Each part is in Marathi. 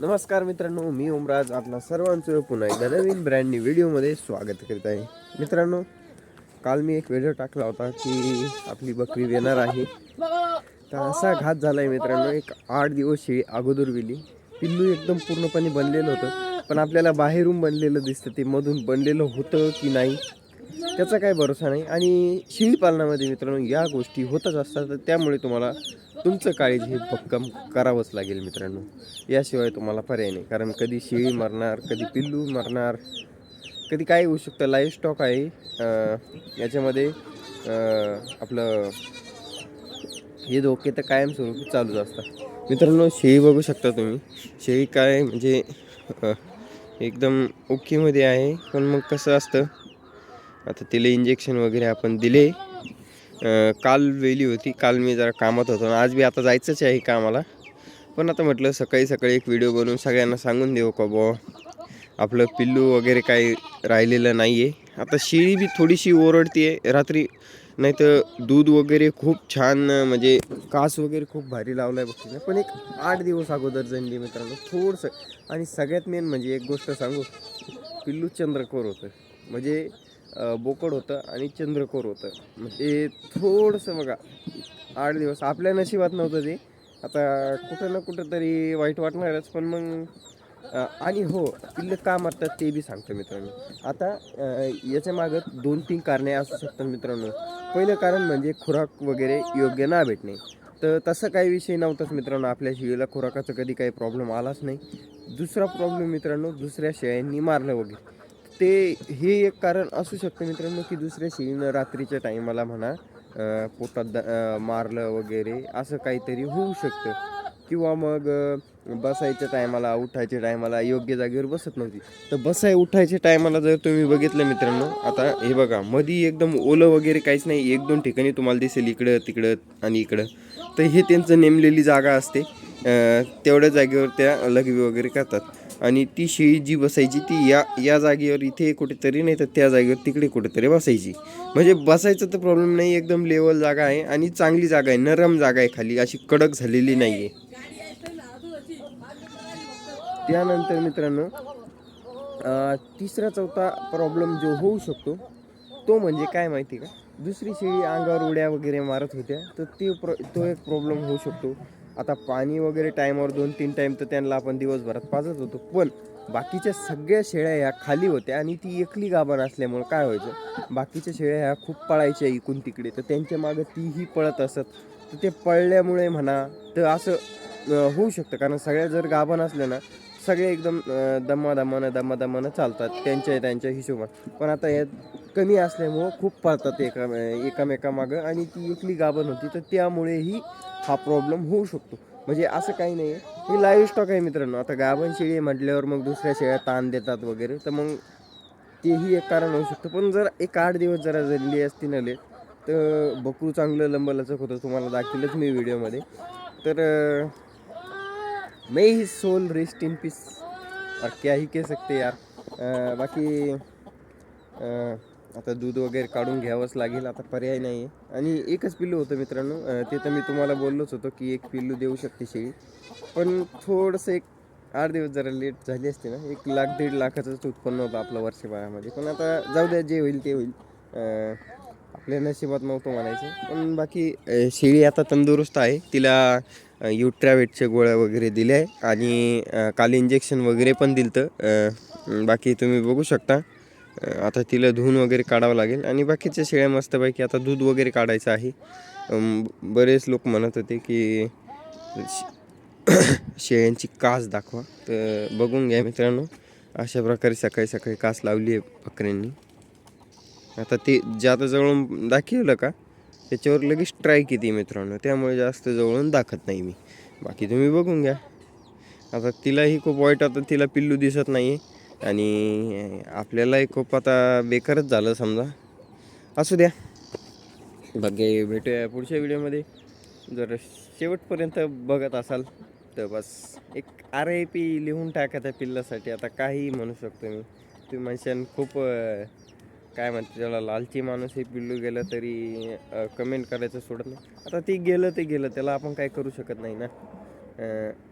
नमस्कार मित्रांनो मी ओमराज. आपला सर्वांचं पुन्हा एकदा नवीन ब्रँडनी व्हिडिओमध्ये स्वागत करीत आहे. मित्रांनो काल मी एक व्हिडिओ टाकला होता की आपली बकरी येणार आहे. तर असा घात झाला आहे मित्रांनो एक आठ दिवस शेळी अगोदर गेली. पिल्लू एकदम पूर्णपणे बनलेलं होतं. पण आपल्याला बाहेरून बनलेलं दिसतं ते मधून बनलेलं होतं की नाही त्याचा काही भरोसा नाही. आणि शेळी पालनामध्ये मित्रांनो या गोष्टी होतच असतात. तर त्यामुळे तुम्हाला तुमचं काळजी हे भक्कम करावंच लागेल मित्रांनो. याशिवाय तुम्हाला पर्याय नाही. कारण कधी शेळी मरणार कधी पिल्लू मरणार कधी काय होऊ शकतं. लाईव्ह स्टॉक आहे. याच्यामध्ये आपलं हे धोके तर कायमस्वरूपी चालूच असतात. मित्रांनो शेळी बघू शकता तुम्ही. शेळी काय म्हणजे एकदम ओकेमध्ये आहे. पण मग कसं असतं? आता तिला इंजेक्शन वगैरे आपण दिले. काल वेली होती काल मी जरा कामात होतो आणि आज बी आता जायचंच आहे कामाला. पण आता म्हटलं सकाळी सकाळी एक व्हिडिओ बनवून सगळ्यांना सांगून देऊ का बुवा? आपलं पिल्लू वगैरे काही राहिलेलं नाही आहे आता शिळी बी थोडीशी ओरडते आहे रात्री नाही तर दूध वगैरे खूप छान म्हणजे कास वगैरे खूप भारी लावला आहे बघितलं पण एक आठ दिवस अगोदर जनली मित्रांनो थोडंसं. आणि सगळ्यात मेन म्हणजे एक गोष्ट सांगू पिल्लू चंद्रकोर होतं. म्हणजे बोकड होतं आणि चंद्रकोर होतं. म्हणजे थोडंसं बघा आठ दिवस. आपल्या नशिबात नव्हतं ते. आता कुठं ना कुठं तरी वाईट वाटणारच पण मग आणि हो पिल्लं का मारतात ते बी सांगतो मित्रांनो. आता याच्या मागं दोन तीन कारणे असू शकतात मित्रांनो. पहिलं कारण म्हणजे खुराक वगैरे योग्य ना भेटणे. तर तसं काही विषय नव्हताच मित्रांनो आपल्या शेळीला खुराकाचा कधी काही प्रॉब्लेम आलाच नाही. दुसरा प्रॉब्लेम मित्रांनो दुसऱ्या शेळ्यांनी मारलं वगैरे. ते हे एक कारण असू शकतं मित्रांनो की दुसऱ्या शेळीनं रात्रीच्या टायमाला म्हणा पोटात द मारलं वगैरे असं काहीतरी होऊ शकतं. किंवा मग बसायच्या टायमाला उठायच्या टायमाला योग्य जागेवर बसत नव्हती. तर बसाय उठायच्या टायमाला जर तुम्ही बघितलं मित्रांनो आता हे बघा मधी एकदम ओलं वगैरे काहीच नाही एक दोन ठिकाणी तुम्हाला दिसेल इकडं तिकडं आणि इकडं. तर हे त्यांचं नेमलेली जागा असते. तेवढ्या जागेवर त्या लघवी वगैरे करतात. आणि ती शेळी जी बसायची ती या या जागेवर इथे कुठेतरी नाही तर त्या जागेवर तिकडे कुठेतरी बसायची. म्हणजे बसायचं तर प्रॉब्लेम नाही एकदम लेवल जागा आहे आणि चांगली जागा आहे नरम जागा आहे खाली अशी कडक झालेली नाही आहे त्यानंतर मित्रांनो तिसरा चौथा प्रॉब्लेम जो होऊ शकतो तो म्हणजे काय माहिती का? दुसरी शेळी अंगावर उड्या वगैरे मारत होत्या तर ते प्र तो एक प्रॉब्लेम होऊ शकतो. आता पाणी वगैरे टाईमावर दोन तीन टाईम तर त्यांना आपण दिवसभरात पाजत होतो. पण बाकीच्या सगळ्या शेळ्या ह्या खाली होत्या आणि ती एकली गाभण असल्यामुळं काय व्हायचं? बाकीच्या शेळ्या ह्या खूप पळायच्या इकून तिकडे. तर त्यांच्या मागं तीही पळत असत. तर ते पळल्यामुळे म्हणा तर असं होऊ शकतं. कारण सगळ्या जर गाभण असल्या ना सगळे एकदम दमादमानं दमादमानं चालतात त्यांच्या त्यांच्या हिशोबात. पण आता यात कमी असल्यामुळं खूप पळतात एका एकामेकामागं आणि ती एकली गाभण होती. तर त्यामुळेही हा प्रॉब्लेम होऊ शकतो. म्हणजे असं काही नाही आहे ही लाईव्ह स्टॉक आहे मित्रांनो. आता गाभण शेळी म्हटल्यावर मग दुसऱ्या शेळ्या ताण देतात वगैरे. तर मग तेही एक कारण होऊ शकतं. पण जर एक आठ दिवस जरा जडली असती नले तर बकरू चांगलं लंबलचक होतं. तुम्हाला दाखवलंच मी व्हिडिओमध्ये तर may his soul rest in peace और क्या ही कह सकते यार। आ, बाकी आ, आता दूध वगैरे काढून घ्यावंच लागेल आता पर्याय नाही आहे. आणि एकच पिल्लू होतं मित्रांनो ते तर मी तुम्हाला बोललोच होतो की एक पिल्लू देऊ शकते शेळी. पण थोडंसं एक आठ दिवस जरा लेट झाली असते ना एक लाख दीड लाखाचंच उत्पन्न होतं आपलं वर्षभरामध्ये. पण आता जाऊ द्या जे होईल ते होईल. आपल्या नशिबात नव्हतं म्हणायचं. पण बाकी शेळी आता तंदुरुस्त आहे. तिला युट्रॅवेटच्या गोळ्या वगैरे दिल्या आहे. आणि काल इंजेक्शन वगैरे पण दिलं तर बाकी तुम्ही बघू शकता. आता तिला धुवून वगैरे काढावं लागेल. आणि बाकीच्या शेळ्या मस्तपैकी आता दूध वगैरे काढायचं आहे. बरेच लोक म्हणत होते की शेळ्यांची कास दाखवा. तर बघून घ्या मित्रांनो. अशा प्रकारे सकाळी सकाळी कास लावली आहे बकऱ्यांनी आता ते जे आता जवळून दाखवलं का त्याच्यावर लगेच ट्राय किती मित्रांनो. त्यामुळे जास्त जवळून दाखत नाही मी. बाकी तुम्ही बघून घ्या. आता तिलाही खूप वाईट आता तिला पिल्लू दिसत नाही आणि आपल्यालाही खूप आता बेकारच झालं समजा. असू द्या. बाकी भेटूया पुढच्या व्हिडिओमध्ये. जर शेवटपर्यंत बघत असाल तर बस एक आर आय पी लिहून टाका त्या पिल्लासाठी. आता काही म्हणू शकतो मी. तुम्ही म्हणशान खूप काय म्हणते त्याला लालची माणूस हे पिल्लू गेलं तरी कमेंट करायचं सोडत नाही. आता ते गेलं ते गेलं त्याला आपण काय करू शकत नाही ना?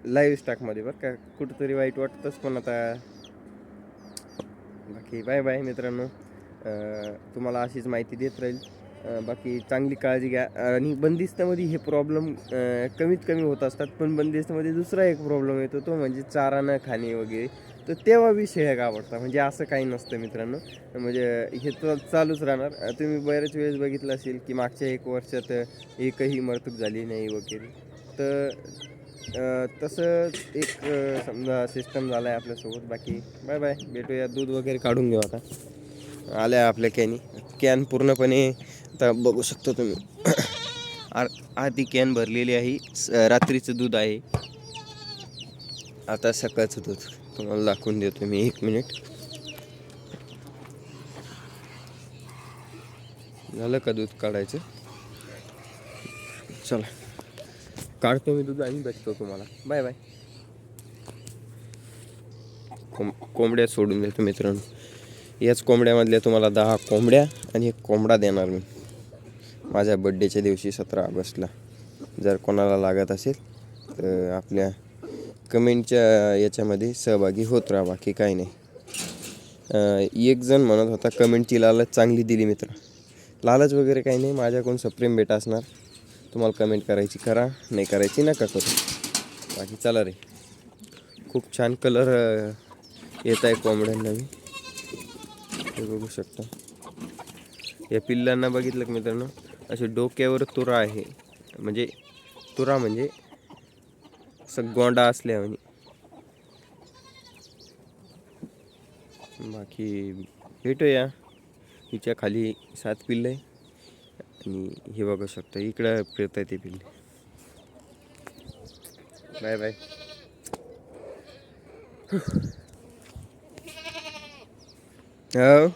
लाईव्ह स्टॉकमध्ये बरं का कुठंतरी वाईट वाटतंच पण आता. बाकी बाय बाय मित्रांनो. तुम्हाला अशीच माहिती देत राहील. बाकी चांगली काळजी घ्या. आणि बंदिस्तामध्ये हे प्रॉब्लेम कमीत कमी होत असतात पण बंदिस्तामध्ये दुसरा एक प्रॉब्लेम येतो तो म्हणजे चारा न खाणे वगैरे. तर तेव्हा विषय एक आवडता म्हणजे असं काही नसतं मित्रांनो. म्हणजे हे तर चालूच राहणार. तुम्ही बऱ्याच वेळेस बघितलं असेल की मागच्या एक वर्षात एकही मरतूक झाली नाही वगैरे. तर तसं एक समजा सिस्टम झाला आहे आपल्यासोबत. बाकी बाय बाय भेटूया. दूध वगैरे काढून घेऊ आता. आल्या आपल्या कॅनी कॅन पूर्णपणे आता बघू शकतो तुम्ही. आर आधी कॅन भरलेली आहे. स- रात्रीचं दूध आहे. आता सकाळचं दूध. तुम्हाला दाखवून देतो मी एक मिनिट झालं का दूध काढायचं चला काढतो मी दूध आणि भेटतो तुम्हाला बाय बाय कोंब कोंबड्या सोडून देतो मित्रांनो याच कोंबड्यामधल्या तुम्हाला दहा कोंबड्या आणि एक कोंबडा देणार मी माझ्या बड्डेच्या दिवशी सतरा ऑगस्टला जर कोणाला लागत असेल तर आपल्या कमेंटच्या याच्यामध्ये सहभागी होत राहा बाकी काही नाही. एक जण म्हणत होता कमेंटची लालच चांगली दिली मित्र. लालच वगैरे काही नाही माझ्याकडून सप्रेम भेट असणार. तुम्हाला कमेंट करायची करा नाही करायची नका करू. बाकी चला रे. खूप छान कलर येत आहे कोंबड्यांना मी हे बघू शकता. या पिल्लांना बघितलं मित्रांनो? असे डोक्यावर तुरा आहे. म्हणजे तुरा म्हणजे असं गोंडा असल्या म्हणजे बाकी भेटूया. हिच्या खाली सात पिल्लं आहे. आणि हे बघू शकता इकडं फिरत आहे ते पिल्ले. Bye bye. हो